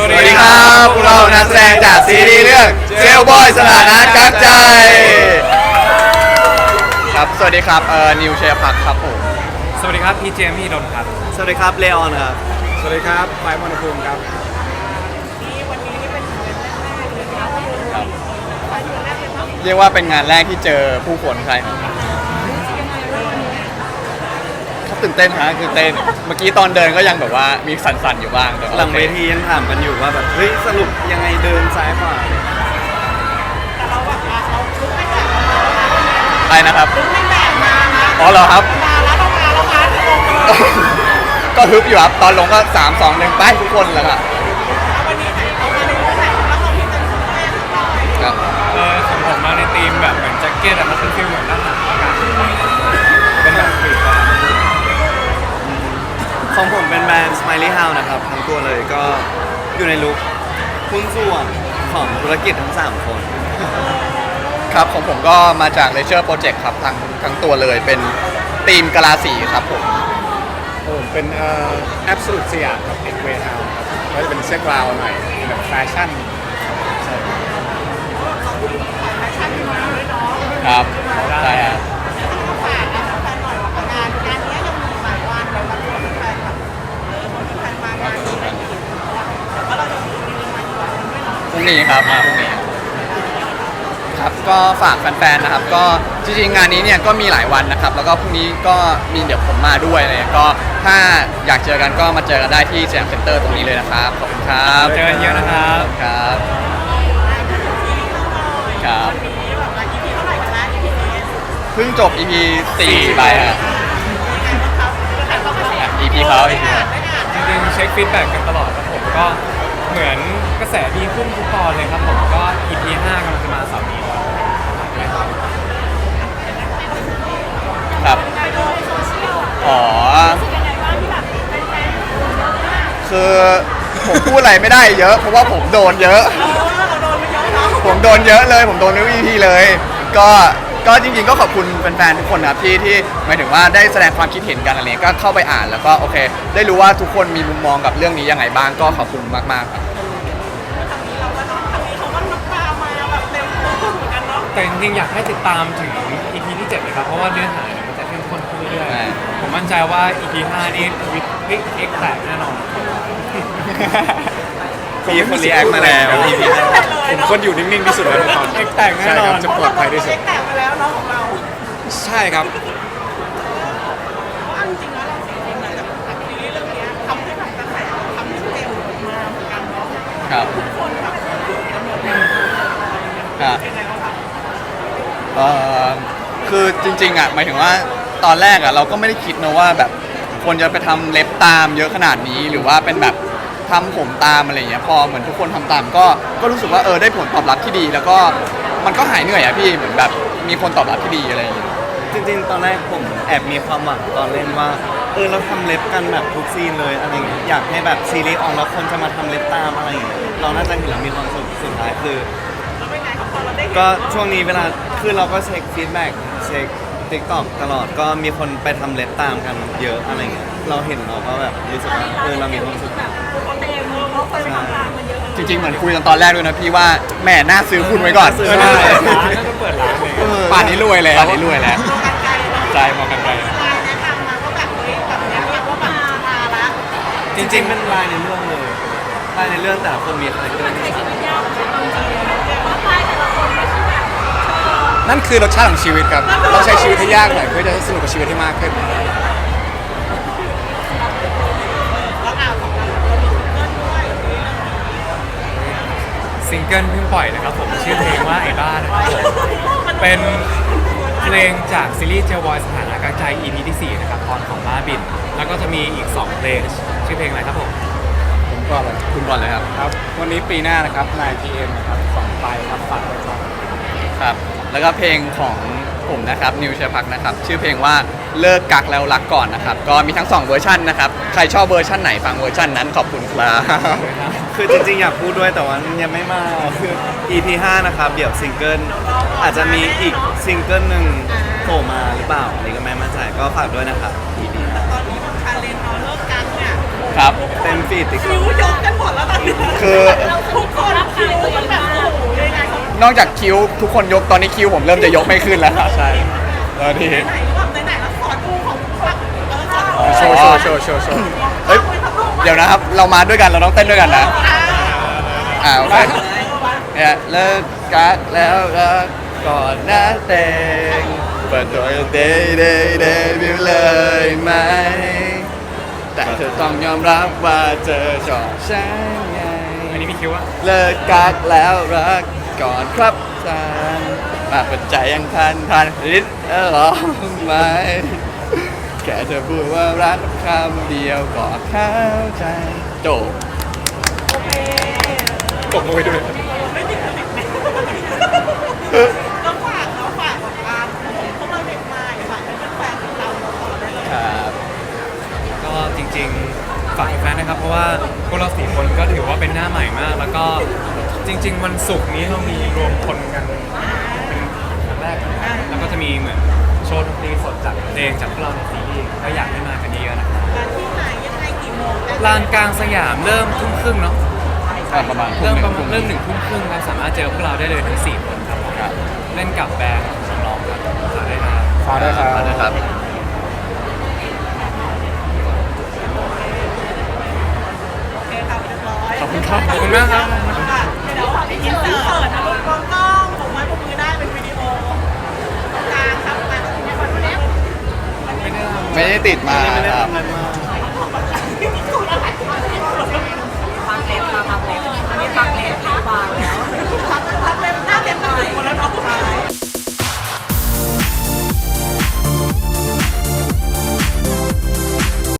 สวัสดีครับพวกเรานักแสดงจากซีรีส์เรื่องเซลบอยสถานะกักใจ ครับ สวัสดีครับ เอ่อ นิวเชียพักครับผม สวัสดีครับ พี่เจมี่ดนครับ สวัสดีครับ เลออนครับ สวัสดีครับไฟมอนภูมิครับ เรียกว่าเป็นงานแรกที่เจอผู้คนใคร ตื่นเต้นฮะตื่นเต้นเมื่อกี้ตอนเดินก็ยังแบบว่ามีสั่นๆอยู่บ้างแต่าหลังเวโอคทียังถามกันอยู่ว่าแบบเฮ้ยสรุปยังไงเดินซ้ายขวาไปนะครับอ๋อเหรอครับก็ฮึบอยู่ครับตอนลงก็สามสองหนึ่งไปทุกคนแล้วครับครับเออของผมมาในธีมแบบเหมือนแจ็คเก็ตอะมันเป็นฟิลเหมือนด้านหลังอา ของผมเป็นแบรนด์ Smiley House นะครับ ทั้งตัวเลยก็อยู่ในลุคหุ้นส่วนของธุรกิจทั้ง 3 คน ครับของผมก็มาจาก Leisure Project ครับทั้งทั้งตัวเลยเป็นทีมกะลาสีครับผม ผมเป็นเอ่อแอปสูตรสยามกับเอ็กเวทาวครับก็จะเป็นเสื้อกราวหน่อยแบบแฟชั่นครับใช่ครับพรุ่ง นี้ครับมาพรุ่งนี้ครับก็ฝากแฟนๆนะครับ ก็จริงๆงานนี้เนี่ยก็มีหลายวันนะครับ แล้วก็พรุ่งนี้ก็มีเดี๋ยวผมมาด้วยอะไรเลยก็ถ้าอยากเจอกันก็มาเจอกันได้ที่สยามเซ็นเตอร์ตรงนี้เลยนะครับขอบคุณครับเจอกันเยอะนะครับ ครับครับ เพิ่งจบ EP 4ไปครับ EP เขา EP เขาจริงๆเช็คฟีดแบ็กกันตลอดครับผมก็ เหมือนกระแสดีขึ้นทุกตอนเลยครับผมก็ EP 5กำลังจะมาเสาร์นี้แล้วครับอ๋อคือผมพูดอะไรไม่ได้เยอะ เพราะว่าผมโดนเยอะผมโดนเยอะเลย ผมโดนทุก EP เลย ก็ ก็จริงๆก็ขอบคุณแฟนๆทุกคนนะครับที่ที่หมายถึงว่าได้แสดงความคิดเห็นกันอะไรเงี้ยก็เข้าไปอ่านแล้วก็โอเค ได้รู้ว่าทุกคนมีมุมมองกับเรื่องนี้ยังไงบ้างก็ขอบคุณมากๆครับแต่จริงๆอยากให้ติดตามถึง EP ที่7เลยครับเพราะว่าเนื้อหาเนี่ยมันจะเข้มข้นขึ้นเรื่อยๆผมมั่นใจว่า EP 5นี่วิทพลิกเอ็กแตกแน่นอน มีคนรีแอคมาแล้ว EP ผมคนอยู่นิ่งๆที่สุดเลยตอนเอ็กแตกแน่ใช่นคอรับนจะปลอดภัยที่สุดแตกไปแล้วเนาะของเราใช่ครับเพราะเอาจริงๆแล้วเราจริงๆนะจากซีรีส์เรื่องเนี้ยทำให้แบบกระแสทำให้เต็มมาเหมือนกันเนาะครับทุกคนแบบครับ เป็นไงบ้างคะเอ่อคือจริงๆอะหมายถึงว่าตอนแรกอะเราก็ไม่ได้คิดนะว่าแบบคนจะไปทำเล็บตามเยอะขนาดนี้หรือว่าเป็นแบบ ทำผมตามอะไรอย่างเงี้ยพอเหมือนทุกคนทำตามก็ก็รู้สึกว่าเออได้ผลตอบรับที่ดี แล้วก็มันก็หายเหนื่อยอะพี่เหมือนแบบมีคนตอบรับที่ดีอะไรอย่างเงี้ย จริงๆ ตอนแรกผมแอบมีความหวังตอนเล่นว่า เออเราทำเล็บกันแบบทุกซีนเลยอะไรเงี้ยอยากให้แบบซีรีส์ออกแล้วคนจะมาทำเล็บตามอะไรอย่างเงี้ยเราน่าจะเห็นแล้วมีความสุขสุดท้ายคือ ก็ช่วงนี้เวลาคือเราก็เช็คฟีดแบ็กเช็ค ติ๊กต็อกตลอดก็มีคนไปทำเล็บตามกันเยอะอะไรเงี้ยเราเห็นเราก็แบบรู้สึกว่าเออเรามีความสุขแบบเขาเต็มเลยเขาเคยไปทำงานมาเยอะจริงๆ เหมือนคุยกันตอนแรกด้วยนะพี่ว่าแหม่น่าซื้อคุณไว้ก่อนซื้อเออน่าจะเปิดร้านน่าจะเปิดร้านเลยป่านนี้รวยแล้วป่านนี้รวยแล้วโครงการไกลเนาะใจมองกันไปงานแนะนำมาก็แบบเฮ้ยแบบเนี้ยเนี่ยว่าแบบมาละจริงๆเป็นลายในเรื่องเลยลายในเรื่องแต่ละคนมีคาแรคเตอร์ที่ต่า นั่นคือรสชาติของชีวิตครับต้องใช้ชีวิตให้ยากหน่อยเพื่อจะให้สนุกกับชีวิตให้มากขึ้น แล้วอ่าวของเราเรามีซิงเกิลด้วยเฮ้ยซิงเกิลเพิ่งปล่อยนะครับผมชื่อเพลงว่าไอ้บ้านะครับผมเป็นเพลงจากซีรีส์เจลบอยสถานะกักใจ EP ที่ 4 นะครับตอนของบ้าบิน แล้วก็จะมีอีก 2 เพลง ชื่อเพลงอะไรครับผม ผมก็เลยคุณก่อนเลยครับ ครับ วันนี้ปีหน้านะครับนายพีเอ็มนะครับสองไปครับฝากไว้ก่อน ครับ แล้วก็เพลงของผมนะครับนิวเชยพักนะครับชื่อเพลงว่าเลิกกักแล้วรักก่อนนะครับก็มีทั้ง2เวอร์ชันนะครับใครชอบเวอร์ชันไหนฟังเวอร์ชันนั้นขอบคุณครับคือจริงๆ อยากพูดด้วยแต่ว่ายังไม่มาคือ EP 5นะครับเดี๋ยวซิงเกิลอาจจะมีอีกซิงเกิลหนึ่งโผล่มาหรือเปล่าอันนี้ก็ไม่มั่นใจก็ฝากด้วยนะครับ EP ตอนนี้มันชาเลนจ์เนาะเลิกกันเนี่ยครับ5เต็มฟีดติ๊กคิวยกกันหมดแล้วตอนนี้คือทุกค นคิวมันแบบโอ้โหยังไงเขานอกจากคิ้วทุกคนยกตอนนี้คิ้วผมเริ่มจะยกไม่ขึ้นแล้วใช่ตอนนี้ไหนแบบไหนๆแล้วขอดูของฝั่งเออโชว์โชว์โชว์โชว์โชว์เฮ้ยเดี๋ยวนะครับ เรามาด้วยกันเราต้องเต้นด้วยกันนะอ่าโอเคเนี่ยเลิกกักแล้วรักก่อนนะเตงเปิดตัวเดย์เดย์เดบิวเลยไหมแต่เธอต้องยอมรับว่าเธอชอบฉันไงอันนี้พี่คิดว่าเลิกกักแล้วรัก ก่อนครับท่านมาเปิดใจยังทันทันริดเออหรอไหมแค่เธอพูดว่ารักคำเดียวก็เข้าใจโจบตบมือไปด้วย แล้วฝากแล้วฝากแบบอ่าพวกเราเด็กใหม่ฝากให้แฟนๆติดตามเราต่อได้เลย ครับ ก็จริงๆ ฝากแฟนนะครับ เพราะว่าพวกเราสี่คนก็ถือว่าเป็นหน้าใหม่มาก แล้วก็จริง ๆ วัน ศุกร์นี้เรามีรวมคนกันเป็นครั้งแรกนะครับแล้วก็จะมีเหมือนโชว์ดนตรีสดจากเพลงจากพวกเราในซีรีส์ก็อยากให้มากันเยอะๆนะครับการที่ไหนยังไงกี่โมงได้ลานกลางสยามเริ่มทุ่มครึ่งเนาะอะประมาณเริ่มประมาณทุ่เริ่มหนึ่งทุ่มครึ่งครับสามารถเจอพวกเราได้เลยทั้งสี่คนครับครับ เล่นกับแบรนด์ของน้องๆครับฝากได้นะครับฝากด้วยครับ ฝากด้วยครับโอเคค่ะเรียบร้อย ขอบคุณครับขอบคุณมากครับค่ะเดี๋ยว ขอที่อินเสิร์ตนะลูกกล้องกล้องผมไม้ผมมือได้เป็นวิดีโอตรงกลางครับมาตรงนี้ก่อนวันนี้ไม่ได้ติดมาครับ